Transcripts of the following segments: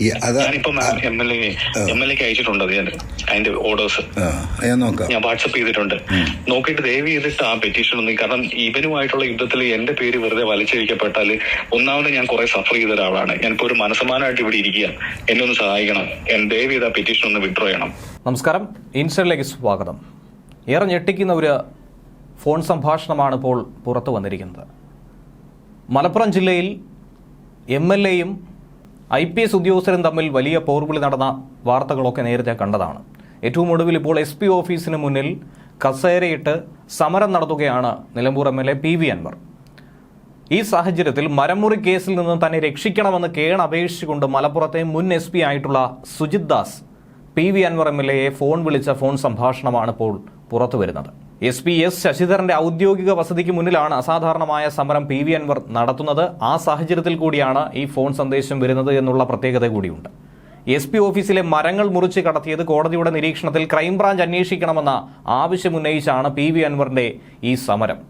ഞാനിപ്പം M L A M L എക്ക് അയച്ചിട്ടുണ്ട് അത് ഞാൻ അതിന്റെ ഓർഡേഴ്സ് ഞാൻ നോക്കാം. ഞാൻ വാട്സപ്പ് ചെയ്തിട്ടുണ്ട്. നോക്കിയിട്ട് ദയവ് ചെയ്തിട്ട് ആ പെറ്റീഷൻ ഒന്ന് കാരണം ഇവനുമായിട്ടുള്ള യുദ്ധത്തിൽ എന്റെ പേര് വെറുതെ വലിച്ചഴിക്കപ്പെട്ടാൽ ഒന്നാമത് ഞാൻ കുറെ സഫർ ചെയ്ത ഒരാളാണ്. ഞാനിപ്പോ ഒരു മനസ്സമാനമായിട്ട് ഇവിടെ ഇരിക്കുക എന്നെ ഒന്ന് സഹായിക്കണം. എൻ ദയവ് ചെയ്ത് ആ പെറ്റീഷൻ ഒന്ന് വിഡ്രോ ചെയ്യണം. നമസ്കാരം. ഇൻസ്റ്ററിലേക്ക് സ്വാഗതം. ഏറെ ഞെട്ടിക്കുന്ന ഒരു ഫോൺ സംഭാഷണമാണ് ഇപ്പോൾ പുറത്തു വന്നിരിക്കുന്നത്. മലപ്പുറം ജില്ലയിൽ എം എൽ എയും ഐ പി എസ് ഉദ്യോഗസ്ഥരും തമ്മിൽ വലിയ പോർവിളി നടന്ന വാർത്തകളൊക്കെ നേരത്തെ കണ്ടതാണ്. ഏറ്റവും ഒടുവിൽ ഇപ്പോൾ എസ് പി ഓഫീസിന് മുന്നിൽ കസേരയിട്ട് സമരം നടത്തുകയാണ് Nilambur M L A P V Anvar. ഈ സാഹചര്യത്തിൽ മരമുറി കേസിൽ നിന്ന് തന്നെ രക്ഷിക്കണമെന്ന് കേണപേക്ഷിച്ചുകൊണ്ട് മലപ്പുറത്തെ മുൻ എസ് പി ആയിട്ടുള്ള Sujith Das P V Anvar M L എയെ phone വിളിച്ച ഫോൺ സംഭാഷണമാണ് ഇപ്പോൾ പുറത്തു വരുന്നത് എസ് പി എസ് ശശിധരന്റെ ഔദ്യോഗിക വസതിക്ക് മുന്നിലാണ് അസാധാരണമായ സമരം പി വി അൻവർ നടത്തുന്നത്. ആ സാഹചര്യത്തിൽ കൂടിയാണ് ഈ ഫോൺ സന്ദേശം വരുന്നത് എന്നുള്ള പ്രത്യേകത കൂടിയുണ്ട്. എസ് പി ഓഫീസിലെ മരങ്ങൾ മുറിച്ച് കടത്തിയത് കോടതിയുടെ നിരീക്ഷണത്തിൽ ക്രൈംബ്രാഞ്ച് അന്വേഷിക്കണമെന്ന ആവശ്യമുന്നയിച്ചാണ് പി വി അൻവറിന്റെ ഈ സമരം.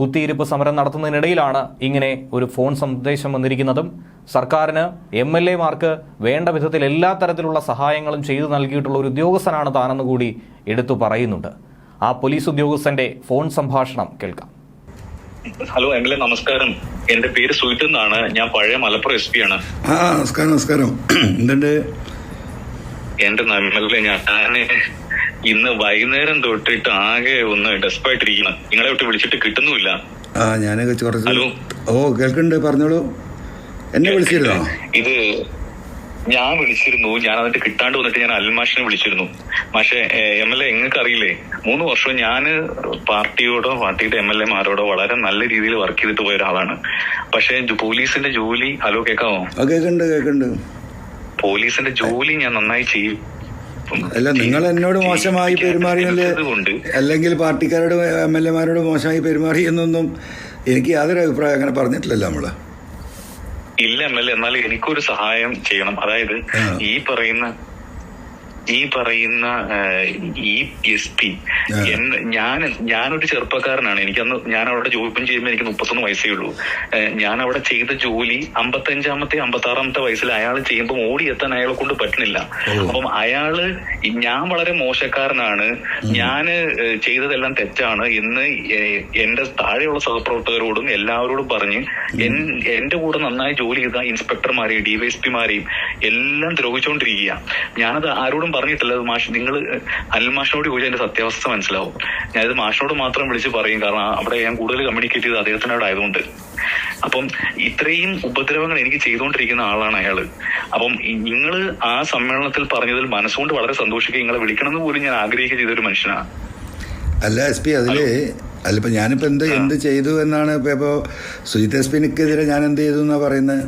കുത്തിയിരിപ്പ് സമരം നടത്തുന്നതിനിടയിലാണ് ഇങ്ങനെ ഒരു ഫോൺ സന്ദേശം വന്നിരിക്കുന്നതും. സർക്കാരിന് എം എൽ എമാർക്ക് വേണ്ട വിധത്തിൽ എല്ലാ തരത്തിലുള്ള സഹായങ്ങളും ചെയ്തു നൽകിയിട്ടുള്ള ഒരു ഉദ്യോഗസ്ഥനാണ് താനെന്ന് കൂടി എടുത്തു പറയുന്നുണ്ട്. ആ പോലീസ് ഉദ്യോഗസ്ഥന്റെ ഫോൺ സംഭാഷണം കേൾക്കാം. ഹലോ എം എൽ എ നമസ്കാരം. എന്റെ പേര് സുഹിത് എന്നാണ്. ഞാൻ പഴയ മലപ്പുറം എസ് പി ആണ്. ആ നമസ്കാരം നമസ്കാരം. എന്തുണ്ട്? എന്റെ നമ്മളെ ഞാൻ ഇന്ന് വൈകുന്നേരം തൊട്ടിട്ട് ആകെ ഒന്ന് ഡെസ്പായിട്ടിരിക്കണം നിങ്ങളെ വിട്ട് വിളിച്ചിട്ട് കിട്ടുന്നുമില്ല. ആ ഞാനൊക്കെ കുറച്ച് ഹലോ. ഓ കേൾക്കുന്നുണ്ട് പറഞ്ഞോളൂ. എന്നെ വിളിച്ചിരുന്നോ? ഇത് ഞാൻ വിളിച്ചിരുന്നു. ഞാൻ അതിന്റെ കിട്ടാണ്ട് വന്നിട്ട് ഞാൻ അൽമാഷിനെ വിളിച്ചിരുന്നു. പക്ഷേ എം എൽ എ എങ്ങൾക്ക് അറിയില്ലേ മൂന്ന് വർഷം ഞാൻ പാർട്ടിയോടോ പാർട്ടിയുടെ എം എൽ എ മാരോടോ വളരെ നല്ല രീതിയിൽ വർക്ക് ചെയ്തിട്ട് പോയ ഒരാളാണ്. പക്ഷേ പോലീസിന്റെ ജോലി ഹലോ കേൾക്കാമോ കേൾക്കുന്നുണ്ട് കേൾക്കുന്നുണ്ട് പോലീസിന്റെ ജോലി ഞാൻ നന്നായി ചെയ്യും അല്ല നിങ്ങൾ എന്നോട് മോശമായി പെരുമാറിയല്ലേ അല്ലെങ്കിൽ പാർട്ടിക്കാരോട് എം എൽ എമാരോട് മോശമായി പെരുമാറി എന്നൊന്നും എനിക്ക് യാതൊരു അഭിപ്രായം അങ്ങനെ പറഞ്ഞിട്ടില്ലല്ലോ നമ്മൾ. ഇല്ല എം എൽ എ എന്നാൽ എനിക്കൊരു സഹായം ചെയ്യണം അതായത്. ഈ പറയുന്ന ഈ പറയുന്ന ഈ എസ് പി ഞാൻ ഞാനൊരു ചെറുപ്പക്കാരനാണ്. എനിക്കന്ന് ഞാൻ അവിടെ ജോലി ചെയ്യുമ്പോൾ എനിക്ക് മുപ്പത്തൊന്ന് വയസ്സേ ഉള്ളൂ. ഞാൻ അവിടെ ചെയ്ത ജോലി അമ്പത്തഞ്ചാമത്തെ അമ്പത്തി ആറാമത്തെ വയസ്സിൽ അയാൾ ചെയ്യുമ്പോൾ ഓടിയെത്താൻ അയാളെ കൊണ്ട് പറ്റുന്നില്ല. അപ്പം അയാൾ ഞാൻ വളരെ മോശക്കാരനാണ്. ഞാൻ ചെയ്തതെല്ലാം തെറ്റാണ് എന്ന് എന്റെ താഴെയുള്ള സഹപ്രവർത്തകരോടും എല്ലാവരോടും പറഞ്ഞ് എന്റെ കൂടെ നന്നായി ജോലി ചെയ്ത ഇൻസ്പെക്ടർമാരെയും ഡിവൈഎസ്പിമാരെയും എല്ലാം ദ്രോഹിച്ചുകൊണ്ടിരിക്കുക ഞാനത് ആരോടും പറഞ്ഞിട്ടില്ല അത് മാഷ്. നിങ്ങൾ അൽമാഷിനോട് ചോദിച്ചാൽ എന്റെ സത്യാവസ്ഥ മനസ്സിലാവും. ഞാനിത് മാഷിനോട് മാത്രം വിളിച്ച് പറയും. കാരണം അവിടെ ഞാൻ കൂടുതൽ കമ്മ്യൂണിക്കേറ്റ് ചെയ്ത് അദ്ദേഹത്തിനോട് ആയതുകൊണ്ട്. അപ്പം ഇത്രയും ഉപദ്രവങ്ങൾ എനിക്ക് ചെയ്തുകൊണ്ടിരിക്കുന്ന ആളാണ് അയാൾ. അപ്പം നിങ്ങൾ ആ സമ്മേളനത്തിൽ പറഞ്ഞതിൽ മനസ്സുകൊണ്ട് വളരെ സന്തോഷിക്കുക. നിങ്ങളെ വിളിക്കണമെന്ന് പോലും ഞാൻ ആഗ്രഹിക്കുക ചെയ്തൊരു മനുഷ്യനാണ് അല്ല എസ് പി അതിൽ അല്ലിപ്പോ ഞാനിപ്പോ എന്ത് എന്ത് ചെയ്തു എന്നാണ് ഇപ്പൊ ഇപ്പോ സുജിത് എസ് പിന്നെ ഞാൻ എന്ത് ചെയ്തു എന്നാ പറയുന്നത്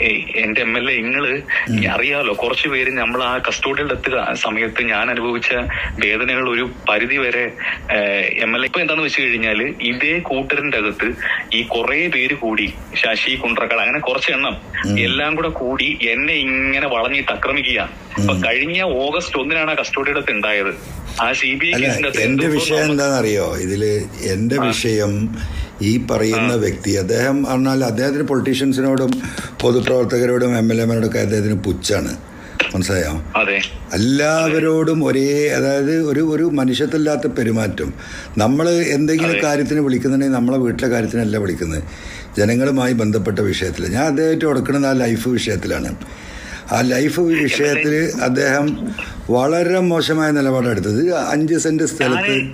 ഏയ് എന്റെ എം എൽ എ നിങ്ങൾ അറിയാലോ കുറച്ചു പേര് നമ്മൾ ആ കസ്റ്റോഡിയിൽ എത്തുക സമയത്ത് ഞാൻ അനുഭവിച്ച വേദനകൾ ഒരു പരിധി വരെ എം എൽ എ. ഇപ്പൊ എന്താന്ന് വെച്ച് കഴിഞ്ഞാൽ ഇതേ കൂട്ടറിന്റെ അകത്ത് ഈ കുറെ പേര് കൂടി ശശി കുണ്ട്രക്കാട് അങ്ങനെ കുറച്ച് എണ്ണം എല്ലാം കൂടെ കൂടി എന്നെ ഇങ്ങനെ വളഞ്ഞിട്ട് ആക്രമിക്കുക അപ്പൊ കഴിഞ്ഞ ഓഗസ്റ്റ് ഒന്നിനാണ് ആ കസ്റ്റോഡിയുടെ ഉണ്ടായത്. ആ സി ബി ഐ കേസിന്റെ എന്റെ വിഷയം എന്താണെന്നറിയോ? ഇതിൽ എന്റെ വിഷയം ഈ പറയുന്ന വ്യക്തി അദ്ദേഹം പറഞ്ഞാൽ അദ്ദേഹത്തിന് പൊളിറ്റീഷ്യൻസിനോടും പൊതുപ്രവർത്തകരോടും എം എൽ എമാരോടൊക്കെ അദ്ദേഹത്തിന് പുച്ഛാണ്. മനസ്സിലായോ? എല്ലാവരോടും ഒരേ അതായത് ഒരു ഒരു മനുഷ്യത്തില്ലാത്ത പെരുമാറ്റം. നമ്മൾ എന്തെങ്കിലും കാര്യത്തിന് വിളിക്കുന്നുണ്ടെങ്കിൽ നമ്മളെ വീട്ടിലെ കാര്യത്തിനല്ല വിളിക്കുന്നത്. ജനങ്ങളുമായി ബന്ധപ്പെട്ട വിഷയത്തിൽ ഞാൻ അദ്ദേഹമായിട്ട് കൊടുക്കുന്നത് ആ ലൈഫ് വിഷയത്തിലാണ്. ആ ലൈഫ് വിഷയത്തിൽ അദ്ദേഹം വളരെ മോശമായ നിലപാടെടുത്തത്. അഞ്ച് സെന്റ് സ്ഥലത്ത്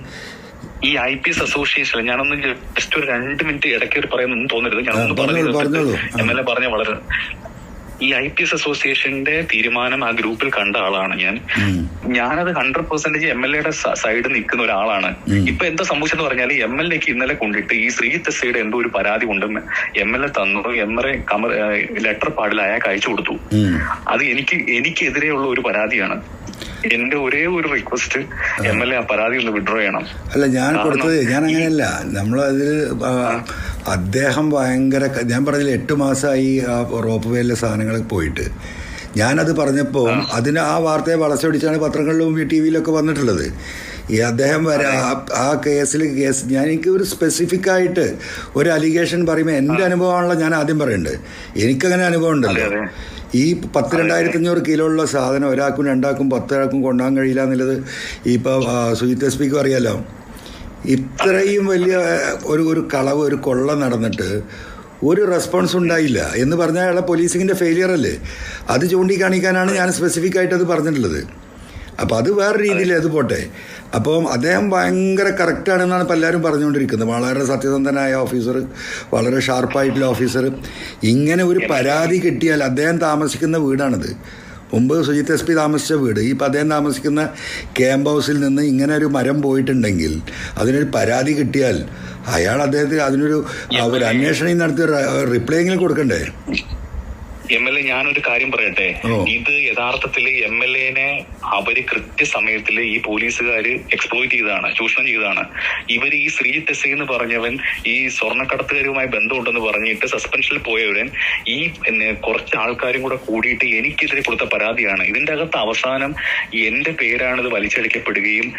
ഈ ഐ പി എസ് അസോസിയേഷൻ ഞാനൊന്ന് ജസ്റ്റ് ഒരു രണ്ട് മിനിറ്റ് ഇടയ്ക്ക് പറയുന്നൊന്നും തോന്നരുത്. ഞാനൊന്ന് പറഞ്ഞോളൂ. എം എൽ എ പറഞ്ഞ വളരെ ഈ ഐ പി എസ് അസോസിയേഷന്റെ തീരുമാനം ആ ഗ്രൂപ്പിൽ കണ്ട ആളാണ് ഞാൻ. ഞാനത് ഹൺഡ്രഡ് പെർസെന്റേജ് എം എൽ എയുടെ സൈഡിൽ നിൽക്കുന്ന ഒരാളാണ്. ഇപ്പൊ എന്താ സംഭവിച്ചെന്ന് പറഞ്ഞാൽ എം എൽ എക്ക് ഇന്നലെ കൊണ്ടിട്ട് ഈ ശ്രീ തെസ്സയുടെ എന്തോ ഒരു പരാതി ഉണ്ടെന്ന് എം എൽ എ തന്നു. എം എൽ എ ലെറ്റർ പാടിൽ അയാൾക്ക് അയച്ചു കൊടുത്തു. അത് എനിക്ക് എനിക്കെതിരെയുള്ള ഒരു പരാതിയാണ്. എന്റെ ഒരേ ഒരു റിക്വസ്റ്റ് എം എൽ എ ആ പരാതി ഒന്ന് വിഡ്രോ ചെയ്യണം. അല്ല ഞാൻ കൊടുത്തത് ഞാൻ അങ്ങനെയല്ല അതിൽ അദ്ദേഹം ഭയങ്കര ഞാൻ പറഞ്ഞില്ല എട്ട് മാസമായി ആ റോപ്പ് വേയിലെ സാധനങ്ങൾ പോയിട്ട്. ഞാനത് പറഞ്ഞപ്പോൾ അതിന് ആ വാർത്തയെ വളച്ചൊടിച്ചാണ് പത്രങ്ങളിലും ടി വിയിലൊക്കെ വന്നിട്ടുള്ളത്. ഈ അദ്ദേഹം വരെ ആ- കേസിൽ കേസ് ഞാൻ എനിക്ക് ഒരു സ്പെസിഫിക് ആയിട്ട് ഒരു അലിഗേഷൻ പറയുമ്പോൾ എന്റെ അനുഭവമാണല്ലോ ഞാൻ ആദ്യം പറയുന്നുണ്ട് എനിക്കങ്ങനെ അനുഭവം ഉണ്ടല്ലോ. ഈ പത്ത് രണ്ടായിരത്തി അഞ്ഞൂറ് കിലോ ഉള്ള സാധനം ഒരാൾക്കും രണ്ടാൾക്കും പത്തൊരാൾക്കും കൊണ്ടുപോകാൻ കഴിയില്ല എന്നുള്ളത് ഇപ്പോൾ സുജിത് എസ് പിക്കും അറിയാലോ. ഇത്രയും വലിയ ഒരു ഒരു കളവ് ഒരു കൊള്ള നടന്നിട്ട് ഒരു റെസ്പോൺസ് ഉണ്ടായില്ല. എന്ന് പറഞ്ഞാൽ അയാളെ പോലീസിങ്ങിന്റെ ഫെയിലിയർ അല്ലേ അത് ചൂണ്ടിക്കാണിക്കാനാണ് ഞാൻ സ്പെസിഫിക് ആയിട്ട് അത് പറഞ്ഞിട്ടുള്ളത്. അപ്പോൾ അത് വേറെ രീതിയിൽ അത് പോട്ടെ. അപ്പം അദ്ദേഹം ഭയങ്കര കറക്റ്റാണെന്നാണ് ഇപ്പോൾ എല്ലാവരും പറഞ്ഞുകൊണ്ടിരിക്കുന്നത്. വളരെ സത്യസന്ധനായ ഓഫീസർ വളരെ ഷാർപ്പായിട്ടുള്ള ഓഫീസർ ഇങ്ങനെ ഒരു പരാതി കിട്ടിയാൽ അദ്ദേഹം താമസിക്കുന്ന വീടാണിത്. മുമ്പ് സുജിത് എസ് പി താമസിച്ച വീട്. ഈ അദ്ദേഹം താമസിക്കുന്ന ക്യാമ്പ് ഹൗസിൽ നിന്ന് ഇങ്ങനെ ഒരു മരം പോയിട്ടുണ്ടെങ്കിൽ അതിനൊരു പരാതി കിട്ടിയാൽ അയാൾ അദ്ദേഹത്തിന് അതിനൊരു ഒരു അന്വേഷണം നടത്തി റിപ്ലൈ എങ്കിലും കൊടുക്കണ്ടേ? എം എൽ എ ഞാനൊരു കാര്യം പറയട്ടെ? ഇത് യഥാർത്ഥത്തിൽ എം എൽ എനെ അവർ കൃത്യസമയത്തിൽ ഈ പോലീസുകാര് എക്സ്പ്ലോയിറ്റ് ചെയ്തതാണ് ചൂഷണം ചെയ്തതാണ്. ഇവർ ഈ ശ്രീ ടെസ് എന്ന് പറഞ്ഞവൻ ഈ സ്വർണക്കടത്തുകാരുമായി ബന്ധമുണ്ടെന്ന് പറഞ്ഞിട്ട് സസ്പെൻഷനിൽ പോയവരൻ ഈ കുറച്ച് ആൾക്കാരും കൂടെ കൂടിയിട്ട് എനിക്കെതിരെ കൊടുത്ത പരാതിയാണ്. ഇതിന്റെ അകത്ത് അവസാനം എന്റെ പേരാണ് ഇത് വലിച്ചടിക്കപ്പെടുകയും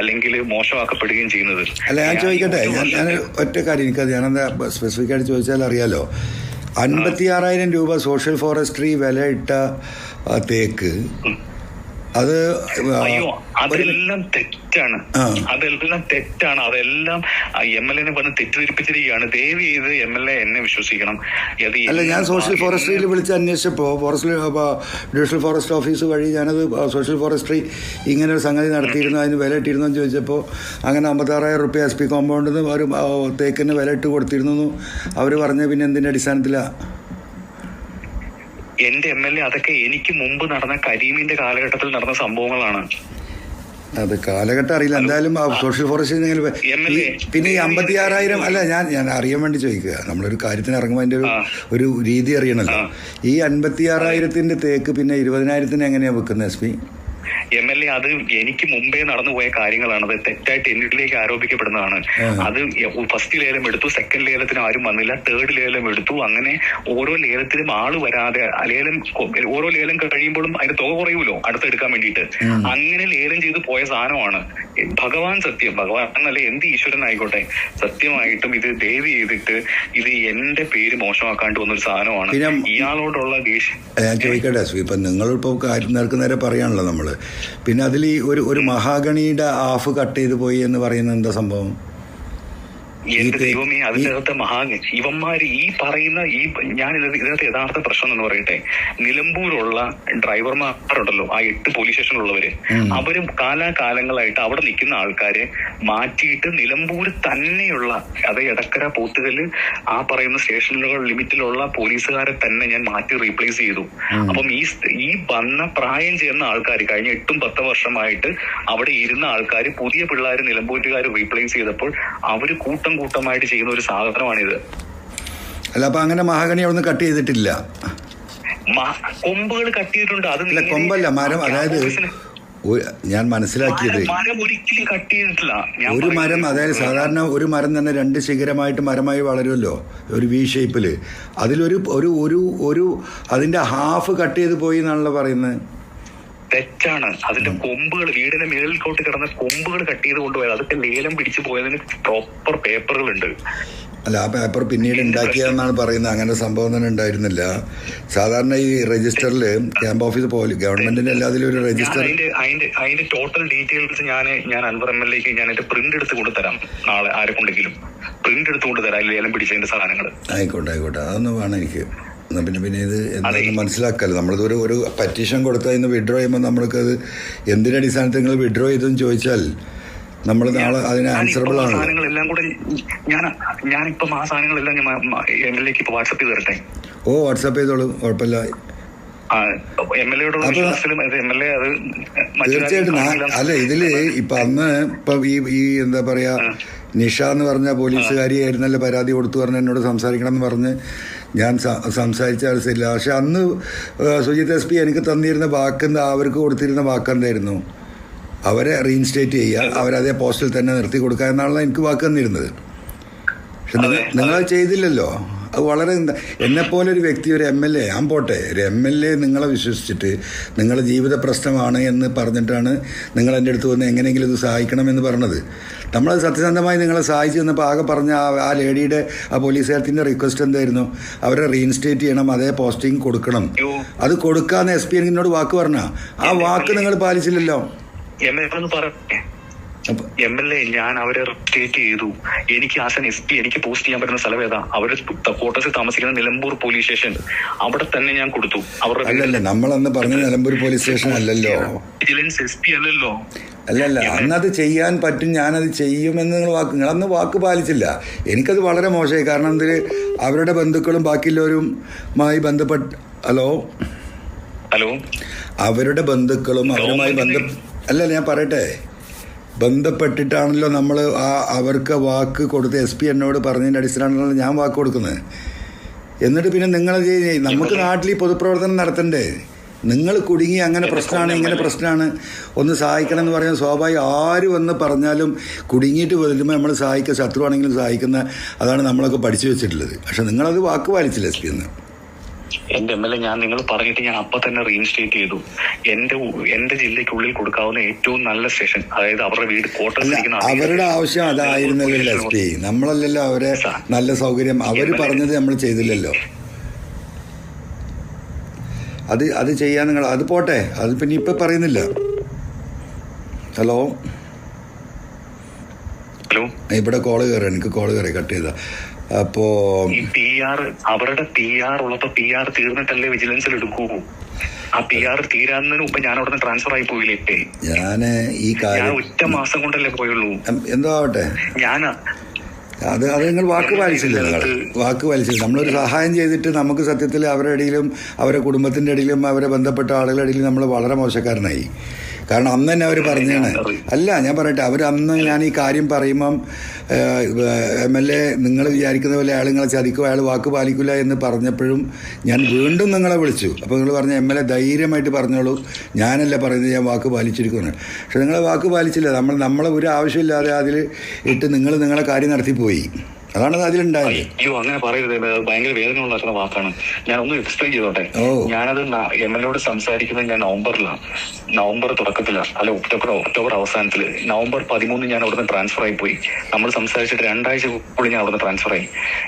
അല്ലെങ്കിൽ മോശമാക്കപ്പെടുകയും ചെയ്യുന്നത്. അല്ല ഞാൻ ചോദിക്കട്ടെ? ഞാൻ ഞാൻ ഒറ്റ കാര്യം എനിക്കത് ഞാനെന്താ സ്പെസിഫിക് ആയിട്ട് ചോദിച്ചാൽ അറിയാലോ അൻപത്തി ആറായിരം രൂപ സോഷ്യൽ ഫോറസ്ട്രി വില ഇട്ട തേക്ക് അത് അയ്യോ അതെല്ലാം തെറ്റാണ്. അതെല്ലാം തെറ്റാണ്. അതെല്ലാം എം എൽ എനെ വന്ന് തെറ്റിദ്ധരിപ്പിച്ചിരിക്കുകയാണ്. ദയവ് ചെയ്ത് എം എൽ എ എന്നെ വിശ്വസിക്കണം. അല്ല ഞാൻ സോഷ്യൽ ഫോറസ്ട്രിയിൽ വിളിച്ച് അന്വേഷിച്ചപ്പോൾ ഫോറസ്റ്റിൽ ഡിവിഷണൽ ഫോറസ്റ്റ് ഓഫീസ് വഴി ഞാനത് സോഷ്യൽ ഫോറസ്ട്രി ഇങ്ങനെ ഒരു സംഗതി നടത്തിയിരുന്നു അതിന് വില ഇട്ടിരുന്നു എന്ന് ചോദിച്ചപ്പോൾ അങ്ങനെ അമ്പത്താറായിരം റുപ്യ എസ് പി കോമ്പൗണ്ടിൽ നിന്ന് അവർ തേക്കിന് വില ഇട്ട് കൊടുത്തിരുന്നു അവർ പറഞ്ഞ പിന്നെ എന്തിന്റെ അടിസ്ഥാനത്തിലാണ് എന്റെ എം എൽ എ അതൊക്കെ എനിക്ക് മുമ്പ് നടന്ന കരീമിന്റെ കാലഘട്ടത്തിൽ നടന്ന സംഭവങ്ങളാണ്. അത് കാലഘട്ടം അറിയില്ല. എന്തായാലും സോഷ്യൽ ഫോറസ്റ്റ്. പിന്നെ ഈ അമ്പത്തി ആറായിരം അല്ല ഞാൻ ഞാൻ അറിയാൻ വേണ്ടി ചോദിക്കുക. നമ്മളൊരു കാര്യത്തിന് ഇറങ്ങുമ്പോൾ അതിന്റെ ഒരു ഒരു രീതി അറിയണല്ലോ. ഈ അൻപത്തി ആറായിരത്തിന്റെ തേക്ക് പിന്നെ ഇരുപതിനായിരത്തിന് എങ്ങനെയാണ് വെക്കുന്നത് S P? M L A അത് എനിക്ക് മുമ്പേ നടന്നുപോയ കാര്യങ്ങളാണ്. അത് തെറ്റായിട്ട് എന്നിട്ടിലേക്ക് ആരോപിക്കപ്പെടുന്നതാണ്. അത് ഫസ്റ്റ് ലേലം എടുത്തു സെക്കൻഡ് ലേലത്തിന് ആരും വന്നില്ല തേർഡ് ലേലം എടുത്തു. അങ്ങനെ ഓരോ ലേലത്തിലും ആൾ വരാതെ ലേലം ഓരോ ലേലം കഴിയുമ്പോഴും അതിന്റെ തുക കുറയുമല്ലോ അടുത്തെടുക്കാൻ വേണ്ടിയിട്ട്. അങ്ങനെ ലേലം ചെയ്ത് പോയ സാധനമാണ്. ഭഗവാൻ സത്യം. ഭഗവാൻ എന്നല്ല എന്ത് ഈശ്വരൻ ആയിക്കോട്ടെ. സത്യമായിട്ടും ഇത് ദയവ് ചെയ്തിട്ട് ഇത് എന്റെ പേര് മോശമാക്കാണ്ട് വന്നൊരു സാധനമാണ്. ഇയാളോടുള്ള ദേഷ്യം. ഞാൻ ചോദിക്കട്ടെ ഇപ്പൊ നിങ്ങൾ ഇപ്പം കാര്യം നേരെ പറയാണല്ലോ നമ്മൾ പിന്നെ അതിൽ ഒരു ഒരു മഹാഗണിയുടെ ഹാഫ് കട്ട് ചെയ്ത് പോയി എന്ന് പറയുന്നത് എന്താ സംഭവം? എന്റെ ദൈവമേ അതിനകത്ത് മഹാ ഇവന്മാര് ഈ പറയുന്ന ഈ ഞാൻ ഇത് ഇതിനകത്ത് യഥാർത്ഥ പ്രശ്നം എന്ന് പറയട്ടെ. നിലമ്പൂരുള്ള ഡ്രൈവർമാരുണ്ടല്ലോ ആ എട്ട് പോലീസ് സ്റ്റേഷനിലുള്ളവര്. അവരും കാലാകാലങ്ങളായിട്ട് അവിടെ നിൽക്കുന്ന ആൾക്കാരെ മാറ്റിയിട്ട് നിലമ്പൂർ തന്നെയുള്ള അത് എടക്കര പോത്തുകൽ ആ പറയുന്ന സ്റ്റേഷനുകൾ ലിമിറ്റിലുള്ള പോലീസുകാരെ തന്നെ ഞാൻ മാറ്റി റീപ്ലേസ് ചെയ്തു. അപ്പം ഈ ഈ വന്ന പ്രായം ചെയ്യുന്ന ആൾക്കാർ കഴിഞ്ഞ എട്ടും പത്ത് വർഷമായിട്ട് അവിടെ ഇരുന്ന ആൾക്കാർ പുതിയ പിള്ളേർ നിലമ്പൂരുകാർ റീപ്ലേസ് ചെയ്തപ്പോൾ അവർ കൂട്ടം കൂട്ടമായിട്ട് ചെയ്യുന്ന ഒരു സാധനമാണിത്. അല്ല അപ്പൊ അങ്ങനെ മഹാഗണി അവിടെ നിന്ന് കട്ട് ചെയ്തിട്ടില്ല. കൊമ്പുകൾ കട്ട് ചെയ്തിട്ടുണ്ട് അത് കൊമ്പല്ല മരം അതായത് ഞാൻ മനസ്സിലാക്കിയത് കട്ട് ഒരു മരം അതായത് സാധാരണ ഒരു മരം തന്നെ രണ്ട് ശിഖരമായിട്ട് മരമായി വളരുമല്ലോ ഒരു വി ഷേപ്പിൽ അതിലൊരു ഒരു ഒരു ഒരു അതിന്റെ ഹാഫ് കട്ട് ചെയ്ത് പോയി എന്നാണല്ലോ പറയുന്നത്. തെറ്റാണ്. അതിന്റെ കൊമ്പുകൾ വീടിന്റെ മേളിൽക്കോട്ട് കിടന്ന കൊമ്പുകൾ കട്ട് ചെയ്ത് കൊണ്ടുപോയത്. അതൊക്കെ ലേലം പിടിച്ചു പോയതിന് പ്രോപ്പർ പേപ്പറുകളുണ്ട് അല്ല ആ പേപ്പർ പിന്നീട് ഉണ്ടാക്കിയെന്നാണ് പറയുന്നത്. അങ്ങനെ സംഭവം തന്നെ ഉണ്ടായിരുന്നില്ല. സാധാരണ ഈ രജിസ്റ്ററിൽ ക്യാമ്പ് ഓഫീസ് പോലെ ഗവൺമെന്റിന്റെ എല്ലാത്തിലും ഒരു രജിസ്റ്റർ അതിന്റെ അതിന്റെ ടോട്ടൽ ഡീറ്റെയിൽസ് ഞാൻ ഞാൻ അൻവർ എം എൽ എക്ക് ഞാൻ എന്റെ പ്രിന്റ് എടുത്ത് കൊണ്ടുതരാം. നാളെ ആരെ കൊണ്ടെങ്കിലും പ്രിന്റ് എടുത്ത് കൊണ്ടുതരാം. ലേലം പിടിച്ചതിന്റെ സാധനങ്ങൾ ആയിക്കോട്ടെ ആയിക്കോട്ടെ. അതൊന്നും വേണം എനിക്ക്. പിന്നെ പിന്നെ ഇത് എന്താണെന്ന് അതെ. മനസ്സിലാക്കാമല്ലോ നമ്മളിതൊരു ഒരു പറ്റീഷൻ കൊടുത്താൽ ഇന്ന് വിഡ്രോ ചെയ്യുമ്പോൾ നമ്മൾക്കത് എന്തിന്റെ അടിസ്ഥാനത്തിൽ നിങ്ങൾ വിഡ്രോ ചെയ്തെന്ന് ചോദിച്ചാൽ നമ്മൾ നാളെ അതിന് ആൻസറബിൾ ആണ് സാധനങ്ങളെല്ലാം കൂടെ ഞാൻ ഞാനിപ്പം ആ സാധനങ്ങളെല്ലാം ഞാൻ എം എൽ എക്ക് ഇപ്പൊ വാട്സപ്പ് ചെയ്ത് തരട്ടെ? ഓ വാട്സപ്പ് ചെയ്തോളൂ. കുഴപ്പമില്ല. തീർച്ചയായിട്ടും അല്ല ഇതിൽ ഇപ്പൊ അന്ന് ഇപ്പൊ ഈ ഈ എന്താ പറയാ നിഷ എന്ന് പറഞ്ഞ പോലീസുകാരി ആയിരുന്നല്ലോ പരാതി കൊടുത്തു പറഞ്ഞ എന്നോട് സംസാരിക്കണം എന്ന് പറഞ്ഞ് ഞാൻ സംസാരിച്ച ആവശ്യമില്ല പക്ഷെ അന്ന് സുജിത് എസ് പി എനിക്ക് തന്നിരുന്ന വാക്കെന്താ അവർക്ക് കൊടുത്തിരുന്ന വാക്കെന്തായിരുന്നു? അവരെ റീഇൻസ്റ്റേറ്റ് ചെയ്യുക അവരതേ പോസ്റ്റിൽ തന്നെ നിർത്തി കൊടുക്കുക എന്നാണല്ലോ എനിക്ക് വാക്ക് തന്നിരുന്നത്. പക്ഷെ നിങ്ങൾ ചെയ്തില്ലല്ലോ. അത് വളരെ എന്താ- എന്നെപ്പോലെ ഒരു വ്യക്തി ഒരു എം എൽ എ ഞാൻ പോട്ടെ ഒരു എം എൽ എ നിങ്ങളെ വിശ്വസിച്ചിട്ട് നിങ്ങളുടെ ജീവിത പ്രശ്നമാണ് എന്ന് പറഞ്ഞിട്ടാണ് നിങ്ങൾ എന്റെ അടുത്ത് വന്ന് എങ്ങനെയെങ്കിലും ഇത് സഹായിക്കണമെന്ന് പറഞ്ഞത്. നമ്മൾ സത്യസന്ധമായി നിങ്ങളെ സഹായിച്ചു തന്നപ്പോൾ ആകെ പറഞ്ഞ ആ ആ ലേഡിയുടെ ആ പോലീസുകാരത്തിന്റെ റിക്വസ്റ്റ് എന്തായിരുന്നു? അവരെ റീഇൻസ്റ്റേറ്റ് ചെയ്യണം അതേ പോസ്റ്റിംഗ് കൊടുക്കണം. അത് കൊടുക്കാന്ന് എസ് പി എന്നോട് വാക്ക് പറഞ്ഞ. ആ വാക്ക് നിങ്ങൾ പാലിച്ചില്ലല്ലോ. എം എൽ എം ഞാൻ അവരെ സ്റ്റേറ്റ് ചെയ്തു. എനിക്ക് ആസ് എൻ എസ് പി എനിക്ക് പോസ്റ്റ് ചെയ്യാൻ പറ്റുന്ന സ്ഥലം ഏതാ? അവർ ക്വാർട്ടേഴ്സിൽ താമസിക്കുന്ന നിലമ്പൂർ പോലീസ് സ്റ്റേഷൻ അവിടെ തന്നെ ഞാൻ കൊടുത്തു. അവരുടെ അല്ലല്ല നമ്മളന്ന് പറഞ്ഞ നിലമ്പൂർ പോലീസ് സ്റ്റേഷൻ അല്ലല്ലോ. വിജിലൻസ് എസ് പി അല്ലല്ലോ. അല്ലല്ല അന്നത് ചെയ്യാൻ പറ്റും ഞാനത് ചെയ്യുമെന്ന് നിങ്ങൾ വാക്ക് നിങ്ങളന്ന് വാക്ക് പാലിച്ചില്ല. എനിക്കത് വളരെ മോശമായി. കാരണം എന്തിന് അവരുടെ ബന്ധുക്കളും ബാക്കിയുള്ളവരുമായി ബന്ധപ്പെട്ട് ഹലോ? ഹലോ? അവരുടെ ബന്ധുക്കളും അവരുമായി ബന്ധ അല്ലല്ല ഞാൻ പറയട്ടെ. ബന്ധപ്പെട്ടിട്ടാണല്ലോ നമ്മൾ ആ അവർക്ക് വാക്ക് കൊടുത്ത് എസ് പി എന്നോട് പറഞ്ഞതിന്റെ അടിസ്ഥാനത്തിലാണ് ഞാൻ വാക്ക് കൊടുക്കുന്നത്. എന്നിട്ട് പിന്നെ നിങ്ങൾ നമുക്ക് നാട്ടിൽ ഈ പൊതുപ്രവർത്തനം നടത്തണ്ടേ? നിങ്ങൾ കുടുങ്ങി അങ്ങനെ പ്രശ്നമാണ് ഇങ്ങനെ പ്രശ്നമാണ് ഒന്ന് സഹായിക്കണം എന്ന് പറയുന്നത് സ്വാഭാവികം ആര് വന്ന് പറഞ്ഞാലും കുടുങ്ങിയിട്ട് വരുമ്പോൾ നമ്മൾ സഹായിക്കുക ശത്രുവാണെങ്കിലും സഹായിക്കുന്ന അതാണ് നമ്മളൊക്കെ പഠിച്ചു വെച്ചിട്ടുള്ളത്. പക്ഷെ നിങ്ങളത് വാക്ക് പാലിച്ചില്ല എസ് പി എന്ന്. എന്റെ എം എൽ എ ഞാൻ നിങ്ങൾ പറഞ്ഞിട്ട് ഞാൻ അപ്പൊ തന്നെ റീഇൻസ്റ്റേറ്റ് ചെയ്തു. എന്റെ എന്റെ ജില്ലയ്ക്കുള്ളിൽ കൊടുക്കാവുന്ന ഏറ്റവും നല്ല സ്റ്റേഷൻ അതായത് അവരുടെ വീട് അല്ല അവരുടെ ആവശ്യം അതായിരുന്നല്ലോ എസ് പി. നമ്മളല്ലല്ലോ അവരെ നല്ല സൗകര്യം അവർ പറഞ്ഞത് നമ്മൾ ചെയ്തില്ലല്ലോ. അത് അത് ചെയ്യാൻ നിങ്ങൾ അത് പോട്ടെ അത് പിന്നെ ഇപ്പൊ പറയുന്നില്ല. ഹലോ? ഹലോ? ഇവിടെ കോൾ കയറി എനിക്ക് കോൾ കയറി കട്ട് ചെയ്ത. അപ്പോൾ ഈ പി ആർ അവരുടെ പി ആർ ഉള്ളപ്പോ പി ആർ തീർന്നിട്ടല്ലേ വിജിലൻസിൽ എടുക്കൂ. ആ പി ആർ തീരാന്നതിന് മുമ്പ് ഞാൻ അവിടെ ട്രാൻസ്ഫർ ആയി പോയില്ലേ ഞാൻ ഈ കാര്യം ഒറ്റ മാസം കൊണ്ടല്ലേ പോയുള്ളൂ. എന്തോ ആവട്ടെ? ഞാൻ അത് അത് നിങ്ങൾ വാക്ക് പാലിച്ചില്ല നിങ്ങൾ. വാക്ക് പാലിച്ചില്ല. നമ്മളൊരു സഹായം ചെയ്തിട്ട് നമുക്ക് സത്യത്തിൽ അവരുടെ ഇടയിലും അവരുടെ കുടുംബത്തിന്റെ ഇടയിലും അവരെ ബന്ധപ്പെട്ട ആളുകളുടെ ഇടയിലും നമ്മൾ വളരെ മോശക്കാരനായി. കാരണം അന്ന് തന്നെ അവർ പറഞ്ഞാണ്. അല്ല ഞാൻ പറയട്ടെ അവർ അന്ന് ഞാൻ ഈ കാര്യം പറയുമ്പം എം എൽ എ നിങ്ങൾ വിചാരിക്കുന്ന പോലെ അയാൾ നിങ്ങളെ ചതിക്കും അയാൾ വാക്ക് പാലിക്കില്ല എന്ന് പറഞ്ഞപ്പോഴും ഞാൻ വീണ്ടും നിങ്ങളെ വിളിച്ചു. അപ്പോൾ നിങ്ങൾ പറഞ്ഞ എം എൽ എ ധൈര്യമായിട്ട് പറഞ്ഞോളൂ. ഞാനല്ല പറയുന്നത് ഞാൻ വാക്ക് പാലിച്ചിരിക്കുന്നു പക്ഷെ നിങ്ങളെ വാക്ക് പാലിച്ചില്ല. നമ്മൾ നമ്മളെ ഒരു ആവശ്യമില്ലാതെ അതിൽ ഇട്ട് നിങ്ങൾ നിങ്ങളെ കാര്യം നടത്തിപ്പോയി. അതാണ് അതിലുണ്ടായത്. അയ്യോ അങ്ങനെ പറയരുത്. ഭയങ്കര വേദന ഉണ്ടാക്കുന്ന വാക്കാണ്. ഞാൻ ഒന്ന് എക്സ്പ്ലെയിൻ ചെയ്തോട്ടെ. ഞാനത് എം എൽ എയോട് സംസാരിക്കുന്നത് ഞാൻ നവംബറിലാണ് നവംബർ തുടക്കത്തിലാണ് അല്ല ഒക്ടോബർ ഒക്ടോബർ അവസാനത്തിൽ. നവംബർ പതിമൂന്ന് ഞാൻ അവിടുന്ന് ട്രാൻസ്ഫർ ആയി പോയി. നമ്മൾ സംസാരിച്ചിട്ട് രണ്ടാഴ്ച കൂടി ഞാൻ അവിടുന്ന് ട്രാൻസ്ഫർ ആയി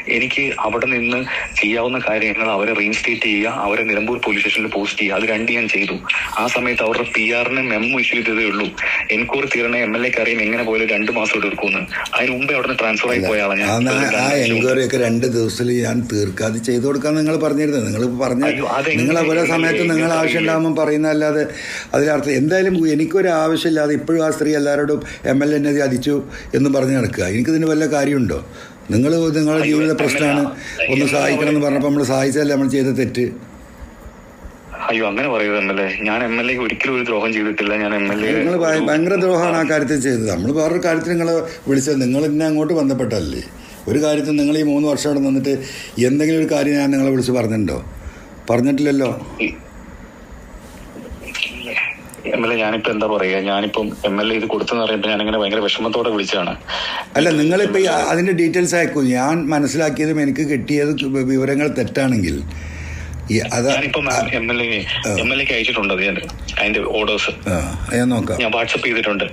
എനിക്ക് അവിടെ നിന്ന് ചെയ്യാവുന്ന കാര്യങ്ങൾ അവരെ റീഇൻസ്റ്റേറ്റ് ചെയ്യുക അവരെ നിലമ്പൂർ പോലീസ് സ്റ്റേഷനിൽ പോസ്റ്റ് ചെയ്യുക. അത് രണ്ട് ഞാൻ ചെയ്തു. ആ സമയത്ത് അവരുടെ പി ആറിന് മെമ്മോ ഇഷ്യൂ ചെയ്തതേ ഉള്ളൂ. എൻക്വയറി തീരണ എം എൽ എക്ക് അറിയാം എങ്ങനെ പോയാലും രണ്ട് മാസം എടുക്കുമെന്ന്. അതിന് മുമ്പേ അവിടുന്ന് ട്രാൻസ്ഫർ ആയി പോയ ആളാണ് ഞാൻ. ആ- എൻക്വയറി ഒക്കെ രണ്ട് ദിവസത്തിൽ ഞാൻ തീർക്കാം അത് ചെയ്തു കൊടുക്കാൻ നിങ്ങൾ പറഞ്ഞിരുന്നത്. നിങ്ങൾ പറഞ്ഞ നിങ്ങൾ ഓരോ സമയത്ത് നിങ്ങൾ ആവശ്യം ഉണ്ടാകുമ്പോൾ പറയുന്നതല്ലാതെ അതിലർത്ഥം എന്തായാലും എനിക്കൊരു ആവശ്യമില്ലാതെ ഇപ്പോഴും ആ സ്ത്രീ എല്ലാവരോടും എം എൽ എന്നെ ചതിച്ചു എന്ന് പറഞ്ഞ് നടക്കുക. എനിക്കിതിന് വല്ല കാര്യമുണ്ടോ? നിങ്ങൾ നിങ്ങളുടെ ജീവിത പ്രശ്നമാണ്. ഒന്ന് സഹായിക്കണം എന്ന് പറഞ്ഞപ്പോൾ നമ്മൾ സഹായിച്ചതല്ലേ നമ്മൾ ചെയ്ത തെറ്റ്? അയ്യോ അങ്ങനെ പറയരുത് എം എൽ എ ഞാൻ എം എൽ എ ഒരിക്കലും ഒരു ദ്രോഹം ചെയ്തിട്ടില്ല. ഞാൻ എം എൽ എ നിങ്ങൾ ഭയങ്കര ദ്രോഹമാണ് ആ കാര്യത്തിൽ ചെയ്തത്. നമ്മൾ വേറൊരു കാര്യത്തിൽ നിങ്ങൾ വിളിച്ചത് നിങ്ങൾ ഇന്നെ അങ്ങോട്ട് ബന്ധപ്പെട്ടല്ലേ ഒരു കാര്യത്തിൽ നിങ്ങൾ ഈ മൂന്ന് വർഷം അവിടെ നിന്നിട്ട് എന്തെങ്കിലും ഒരു കാര്യം ഞാൻ നിങ്ങളെ വിളിച്ച് പറഞ്ഞിട്ടുണ്ടോ? പറഞ്ഞിട്ടില്ലല്ലോ. എം എൽ എ ഞാനിപ്പോ എന്താ പറയാ? ഞാനിപ്പം എം എൽ എ ഇത് കൊടുത്തെന്ന് പറയുമ്പോൾ ഞാൻ അങ്ങനെ ഭയങ്കര വിഷമത്തോടെ വിളിച്ചതാണ്. അല്ല നിങ്ങളിപ്പോ അതിന്റെ ഡീറ്റെയിൽസ് അയക്കൂ ഞാൻ മനസ്സിലാക്കിയതും എനിക്ക് കിട്ടിയതും വിവരങ്ങൾ തെറ്റാണെങ്കിൽ. ഞാനിപ്പം M L A M L എക്ക് അയച്ചിട്ടുണ്ട് അത് ഞാൻ അതിന്റെ ഓർഡേഴ്സ് ഞാൻ വാട്സപ്പ് ചെയ്തിട്ടുണ്ട്.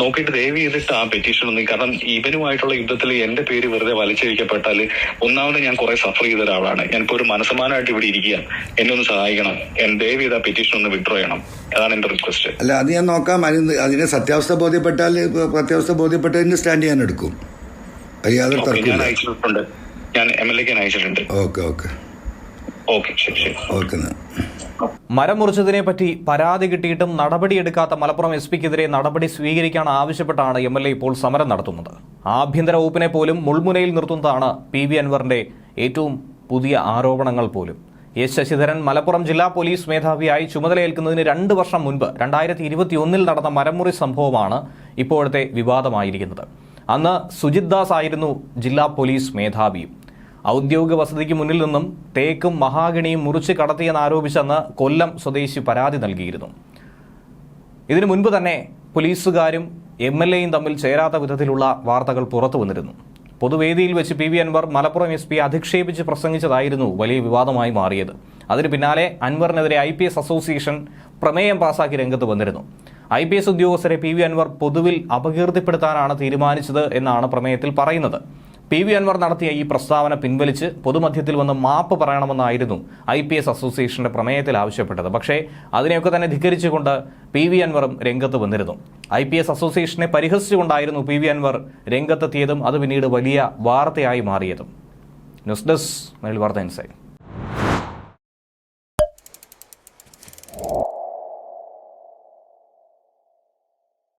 നോക്കിയിട്ട് ദയവ് ചെയ്തിട്ട് ആ പെറ്റീഷൻ ഒന്ന് കാരണം ഇവനുമായിട്ടുള്ള യുദ്ധത്തിൽ എന്റെ പേര് വെറുതെ വലിച്ചഴിക്കപ്പെട്ടാൽ ഒന്നാമത് ഞാൻ കുറെ സഫർ ചെയ്ത ഒരാളാണ്. ഞാനിപ്പോ ഒരു മനസ്സമാനമായിട്ട് ഇവിടെ ഇരിക്കുക എന്നെ ഒന്ന് സഹായിക്കണം. ദയവ് ചെയ്ത് ആ പെറ്റീഷൻ ഒന്ന് വിഡ്രോ ചെയ്യണം. അതാണ് എന്റെ റിക്വസ്റ്റ് അല്ല അത് ഞാൻ നോക്കാം. അതിനെ സത്യാവസ്ഥ ബോധ്യപ്പെട്ടാൽ സത്യാവസ്ഥ ബോധ്യപ്പെട്ടതിന് സ്റ്റാൻഡ് ചെയ്യാൻ എടുക്കും. ഞാൻ അയച്ചിട്ടുണ്ട്. ഞാൻ എം എൽ എക്ക് അയച്ചിട്ടുണ്ട്. Okay okay. ഓക്കെ ശരി ശരി. ഓക്കെ മരം മുറിച്ചതിനെ പറ്റി പരാതി കിട്ടിയിട്ടും നടപടിയെടുക്കാത്ത മലപ്പുറം എസ് പിക്കെതിരെ നടപടി സ്വീകരിക്കാൻ ആവശ്യപ്പെട്ടാണ് എം എൽ എ ഇപ്പോൾ സമരം നടത്തുന്നത്. ആഭ്യന്തര വകുപ്പിനെ പോലും മുൾമുനയിൽ നിർത്തുന്നതാണ് പി വി അൻവറിന്റെ ഏറ്റവും പുതിയ ആരോപണങ്ങൾ പോലും. എസ് ശശിധരൻ മലപ്പുറം ജില്ലാ പോലീസ് മേധാവിയായി ചുമതലയേൽക്കുന്നതിന് രണ്ട് വർഷം മുൻപ് രണ്ടായിരത്തി ഇരുപത്തിയൊന്നിൽ നടന്ന മരംമുറി സംഭവമാണ് ഇപ്പോഴത്തെ വിവാദമായിരിക്കുന്നത്. അന്ന് സുജിത് ദാസ് ആയിരുന്നു ജില്ലാ പോലീസ് മേധാവിയും. ഔദ്യോഗിക വസതിക്ക് മുന്നിൽ നിന്നും തേക്കും മഹാഗണിയും മുറിച്ച് കടത്തിയെന്നാരോപിച്ചെന്ന് കൊല്ലം സ്വദേശി പരാതി നൽകിയിരുന്നു. ഇതിനു മുൻപ് തന്നെ പോലീസുകാരും എം എൽ എയും തമ്മിൽ ചേരാത്ത വിധത്തിലുള്ള വാർത്തകൾ പുറത്തു വന്നിരുന്നു. പൊതുവേദിയിൽ വെച്ച് P V Anvar Malappuram S P അധിക്ഷേപിച്ച് പ്രസംഗിച്ചതായിരുന്നു വലിയ വിവാദമായി മാറിയത്. അതിന് പിന്നാലെ അൻവറിനെതിരെ ഐ പി എസ് അസോസിയേഷൻ പ്രമേയം പാസാക്കി രംഗത്ത് വന്നിരുന്നു. ഐ പി എസ് ഉദ്യോഗസ്ഥരെ പി വി അൻവർ പൊതുവിൽ അപകീർത്തിപ്പെടുത്താനാണ് തീരുമാനിച്ചത് എന്നാണ് പ്രമേയത്തിൽ പറയുന്നത്. പി വി അൻവർ നടത്തിയ ഈ പ്രസ്താവന പിൻവലിച്ച് പൊതുമധ്യത്തിൽ വന്ന് മാപ്പ് പറയണമെന്നായിരുന്നു ഐ പി എസ് അസോസിയേഷന്റെ പ്രമേയത്തിൽ ആവശ്യപ്പെട്ടത്. പക്ഷേ അതിനെയൊക്കെ തന്നെ ധിക്കരിച്ചുകൊണ്ട് പി വി അൻവറും രംഗത്ത് വന്നിരുന്നു. ഐ പി എസ് അസോസിയേഷനെ പരിഹസിച്ചുകൊണ്ടായിരുന്നു പി വി അൻവർ രംഗത്തെത്തിയതും അത് പിന്നീട് വലിയ വാർത്തയായി മാറിയതും. ന്യൂസ് ഡെസ്ക് വാർത്ത ഇൻസൈഡ്